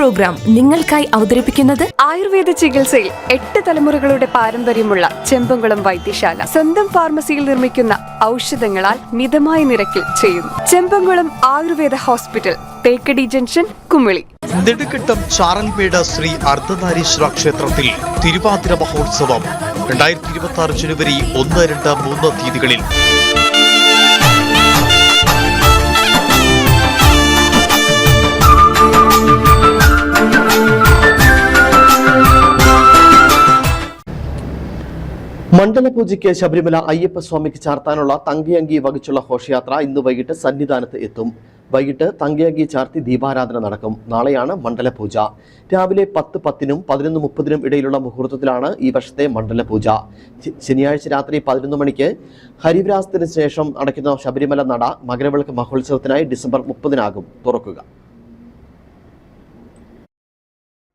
Programme നിങ്ങൾക്കായി അവതരിപ്പിക്കുന്നത് ആയുർവേദ ചികിത്സയിൽ എട്ട് തലമുറകളുടെ പാരമ്പര്യമുള്ള ചെമ്പങ്കുളം വൈദ്യശാല. സ്വന്തം ഫാർമസിയിൽ നിർമ്മിക്കുന്ന ഔഷധങ്ങളാൽ മിതമായ നിരക്കിൽ ചെയ്യുന്നു. Chembankulam Ayurveda hospital Thekkady junction Kumily. നെടുക്കിട്ടം ചാറൽപേട Shri Ardhanareeswara ക്ഷേത്രത്തിൽ തിരുവാതിര മഹോത്സവം രണ്ടായിരത്തി ഇരുപത്തി ആറ് ജനുവരി ഒന്ന് രണ്ട് മൂന്ന് തീയതികളിൽ. മണ്ഡലപൂജയ്ക്ക് ശബരിമല അയ്യപ്പസ്വാമിക്ക് ചാർത്താനുള്ള തങ്കയങ്കി വഹിച്ചുള്ള ഘോഷയാത്ര ഇന്ന് വൈകിട്ട് സന്നിധാനത്ത് എത്തും. വൈകിട്ട് തങ്കയങ്കി ചാർത്തി ദീപാരാധന നടക്കും. നാളെയാണ് മണ്ഡല പൂജ രാവിലെ പത്ത് പത്തിനും പതിനൊന്ന് മുപ്പതിനും ഇടയിലുള്ള മുഹൂർത്തത്തിലാണ് ഈ വർഷത്തെ മണ്ഡല പൂജ ശനിയാഴ്ച രാത്രി പതിനൊന്ന് മണിക്ക് ഹരിവരാസത്തിന് ശേഷം നടക്കുന്ന ശബരിമല നട മകരവിളക്ക് മഹോത്സവത്തിനായി ഡിസംബർ മുപ്പതിനാകും. തുറക്കുക.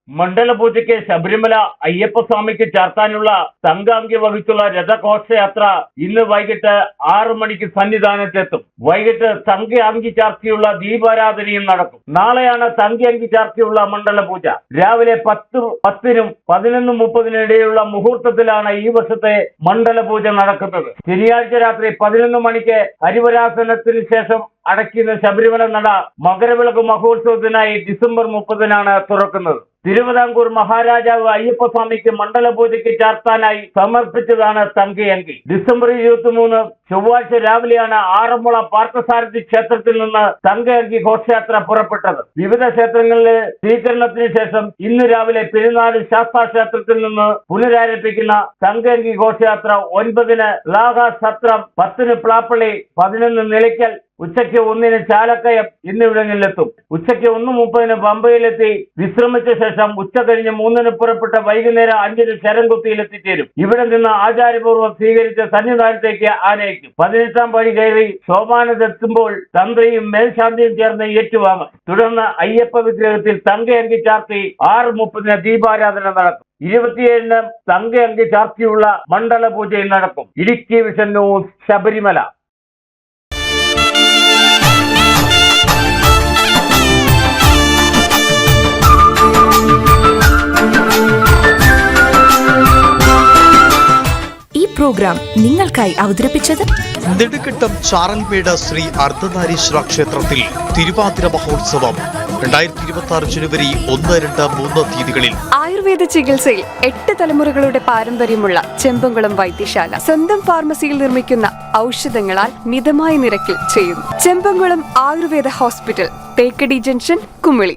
മണ്ഡലപൂജയ്ക്ക് ശബരിമല അയ്യപ്പസ്വാമിക്ക് ചാർത്താനുള്ള തങ്കാങ്കി വഹിച്ചുള്ള രഥഘോഷയാത്ര ഇന്ന് വൈകിട്ട് ആറു മണിക്ക് സന്നിധാനത്തെത്തും. വൈകിട്ട് തങ്കയാങ്കി ചാർത്തിയുള്ള ദീപാരാധനയും നടക്കും. നാളെയാണ് തങ്കയങ്കി ചാർത്തിയുള്ള മണ്ഡലപൂജ. രാവിലെ പത്ത് പത്തിനും പതിനൊന്ന് മുപ്പതിനും ഇടയിലുള്ള മുഹൂർത്തത്തിലാണ് ഈ വർഷത്തെ മണ്ഡല പൂജ നടക്കുന്നത്. ശനിയാഴ്ച രാത്രി പതിനൊന്ന് മണിക്ക് ഹരിവരാസനത്തിന് ശേഷം അടയ്ക്കുന്ന ശബരിമല നട മകരവിളക്ക് മഹോത്സവത്തിനായി ഡിസംബർ മുപ്പതിനാണ് തുറക്കുന്നത്. തിരുവിതാംകൂർ മഹാരാജാവ് അയ്യപ്പസ്വാമിക്ക് മണ്ഡലപൂജയ്ക്ക് ചാർത്താനായി സമർപ്പിച്ചതാണ് തങ്കയങ്കി ഡിസംബർ ഇരുപത്തി മൂന്ന് ചൊവ്വാഴ്ച രാവിലെയാണ് ആറന്മുള പാർത്ഥസാരഥി ക്ഷേത്രത്തിൽ നിന്ന് തങ്കയങ്കി ഘോഷയാത്ര പുറപ്പെട്ടത്. വിവിധ ക്ഷേത്രങ്ങളിലെ സ്വീകരണത്തിന് ശേഷം ഇന്ന് രാവിലെ പെരുന്നാട് ശാസ്താ ക്ഷേത്രത്തിൽ നിന്ന് പുനരാരംഭിക്കുന്ന തങ്കയങ്കി ഘോഷയാത്ര ഒൻപതിന് ലാഹ സത്രം പത്തിന് പ്ലാപ്പള്ളി പതിനൊന്ന് നിലയ്ക്കൽ ഉച്ചയ്ക്ക് ഒന്നിന് ചാലക്കയം എന്നിവിടങ്ങളിലെത്തും. ഉച്ചയ്ക്ക് ഒന്ന് മുപ്പതിന് പമ്പയിലെത്തി. വിശ്രമിച്ച ശേഷം ഉച്ച കഴിഞ്ഞ് മൂന്നിന് പുറപ്പെട്ട വൈകുന്നേരം അഞ്ചിന് ശരംകുത്തിയിൽ എത്തിച്ചേരും ഇവിടെ നിന്ന് ആചാരപൂർവം സ്വീകരിച്ച സന്നിധാനത്തേക്ക് ആനയിക്കും. പതിനെട്ടാം പടി കയറി സോപാനത്തെത്തുമ്പോൾ തന്ത്രിയും മേൽശാന്തിയും ചേർന്ന് ഏറ്റുവാങ്ങും. തുടർന്ന് അയ്യപ്പ വിഗ്രഹത്തിൽ തങ്കയങ്കി ചാർത്തി ആറ് മുപ്പതിന് ദീപാരാധന നടക്കും. ഇരുപത്തിയേഴിന് തങ്കയങ്കി ചാർത്തിയുള്ള മണ്ഡല പൂജയും നടക്കും. Idukki vision news Sabarimala. Programme നിങ്ങൾക്കായി അവതരിപ്പിച്ചത്? നെടുക്കെട്ടം ചാറൽമേട് ശ്രീ അർദ്ധനാരീശ്വര ക്ഷേത്രത്തിൽ തിരുവാതിര മഹോത്സവം. രണ്ടായിരത്തി ഇരുപത്തി ആറ് ജനുവരി ഒന്ന് രണ്ട് മൂന്ന് തീയതികളിൽ. ആയുർവേദ ചികിത്സയിൽ എട്ട് തലമുറകളുടെ പാരമ്പര്യമുള്ള ചെമ്പുംകുളം വൈദ്യശാല സ്വന്തം ഫാർമസിയിൽ നിർമ്മിക്കുന്ന ഔഷധങ്ങളാൽ മിതമായ നിരക്കിൽ ചെയ്യുന്നു. Chembumkulam Ayurveda hospital Thekkady junction Kumily.